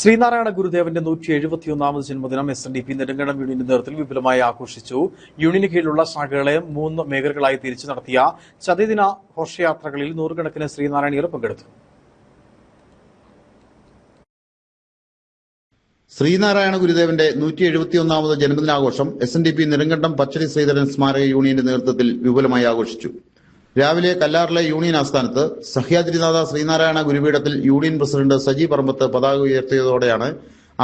ശ്രീനാരായണ ഗുരുദേവന്റെ നൂറ്റി എഴുപത്തിയൊന്നാമത് ജന്മദിനം S N D P Nedumkandam യൂണിയന്റെ നേതൃത്വത്തിൽ വിപുലമായി ആഘോഷിച്ചു. യൂണിയന് കീഴിലുള്ള ശാഖകളെ മൂന്ന് മേഖലകളായി തിരിച്ചു നടത്തിയ ചതിദിന ഘോഷയാത്രകളിൽ നൂറുകണക്കിന് ശ്രീനാരായണികൾ പങ്കെടുത്തു. ശ്രീനാരായണ ഗുരുദേവന്റെ നൂറ്റി എഴുപത്തിയൊന്നാമത് ജന്മദിനാഘോഷം S N D P Nedumkandam Pachadi Sreedharan സ്മാരക യൂണിയന്റെ നേതൃത്വത്തിൽ വിപുലമായി ആഘോഷിച്ചു. രാവിലെ കല്ലാറിലെ യൂണിയൻ ആസ്ഥാനത്ത് സഹ്യാദ്രിനാഥ ശ്രീനാരായണ ഗുരുപീഠത്തിൽ യൂണിയൻ പ്രസിഡന്റ് സജി പറമ്പത്ത് പതാക ഉയർത്തിയതോടെയാണ്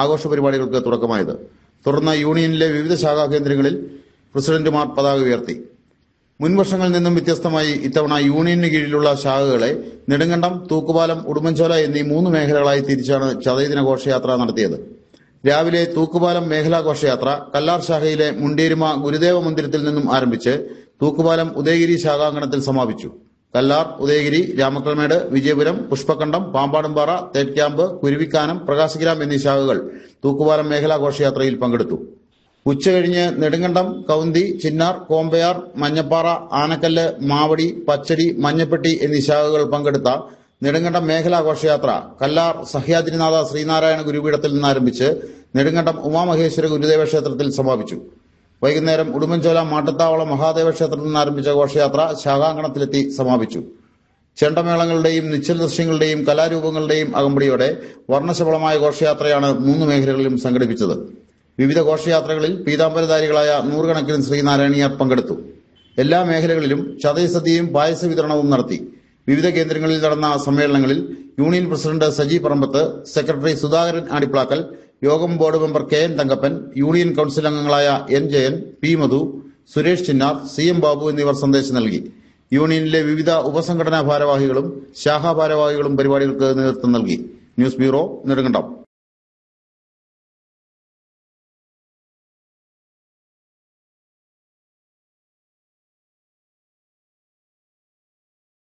ആഘോഷ പരിപാടികൾക്ക് തുടക്കമായത്. തുടർന്ന് യൂണിയനിലെ വിവിധ ശാഖാ കേന്ദ്രങ്ങളിൽ പ്രസിഡന്റുമാർ പതാക ഉയർത്തി. മുൻവർഷങ്ങളിൽ നിന്നും വ്യത്യസ്തമായി ഇത്തവണ യൂണിയന് കീഴിലുള്ള ശാഖകളെ നെടുങ്കണ്ടം തൂക്കുപാലം ഉടുമ്പൻചോല എന്നീ മൂന്ന് മേഖലകളായി തിരിച്ചാണ് ചതയദിന ഘോഷയാത്ര നടത്തിയത്. രാവിലെ തൂക്കുപാലം മേഖലാ ഘോഷയാത്ര കല്ലാർ ശാഖയിലെ മുണ്ടേരുമ ഗുരുദേവ മന്ദിരത്തിൽ നിന്നും ആരംഭിച്ച് തൂക്കുപാലം ഉദയഗിരി ശാഖാങ്കണത്തിൽ സമാപിച്ചു. കല്ലാർ ഉദയഗിരി രാമക്കൽമേട് വിജയപുരം പുഷ്പക്കണ്ടം പാമ്പാടുംപാറ തേക്ക്യാമ്പ് കുരുവിക്കാനം പ്രകാശഗ്രാം എന്നീ ശാഖകൾ തൂക്കുപാലം മേഖലാ ഘോഷയാത്രയിൽ പങ്കെടുത്തു. ഉച്ചകഴിഞ്ഞ് നെടുങ്കണ്ടം കൗന്തി ചിന്നാർ കോമ്പയാർ മഞ്ഞപ്പാറ ആനക്കല്ല് മാവടി പച്ചടി മഞ്ഞപ്പെട്ടി എന്നീ ശാഖകൾ പങ്കെടുത്ത നെടുങ്കണ്ടം മേഖലാ ഘോഷയാത്ര കല്ലാർ സഹ്യാദ്രിനാഥ ശ്രീനാരായണ ഗുരുപീഠത്തിൽ നിന്നാരംഭിച്ച് നെടുങ്കണ്ടം ഉമാമഹേശ്വര ഗുരുദേവ ക്ഷേത്രത്തിൽ സമാപിച്ചു. വൈകുന്നേരം ഉടുമ്പൻചോല മാട്ടത്താവളം മഹാദേവ ക്ഷേത്രത്തിൽ നിന്ന് ആരംഭിച്ച ഘോഷയാത്ര ശാഖാങ്കണത്തിലെത്തി സമാപിച്ചു. ചെണ്ടമേളങ്ങളുടെയും നിശ്ചല ദൃശ്യങ്ങളുടെയും കലാരൂപങ്ങളുടെയും അകമ്പടിയോടെ വർണശബളമായ ഘോഷയാത്രയാണ് മൂന്ന് മേഖലകളിലും സംഘടിപ്പിച്ചത്. വിവിധ ഘോഷയാത്രകളിൽ പീതാംബരധാരികളായ നൂറുകണക്കിന് ശ്രീനാരായണീയർ പങ്കെടുത്തു. എല്ലാ മേഖലകളിലും ചതയസദ്യയും പായസ വിതരണവും നടത്തി. വിവിധ കേന്ദ്രങ്ങളിൽ നടന്ന സമ്മേളനങ്ങളിൽ union president Saji Parambath secretary Sudhakaran Adiplakkal യോഗം board member K N Thankappan union council അംഗങ്ങളായ N Jayan P Madhu Suresh Chinnar C M Babu എന്നിവർ സന്ദേശം നൽകി. യൂണിയനിലെ വിവിധ ഉപസംഘടനാ ഭാരവാഹികളും ശാഖാ ഭാരവാഹികളും പരിപാടികൾക്ക് നേതൃത്വം നൽകി. News bureau Nedumkandam.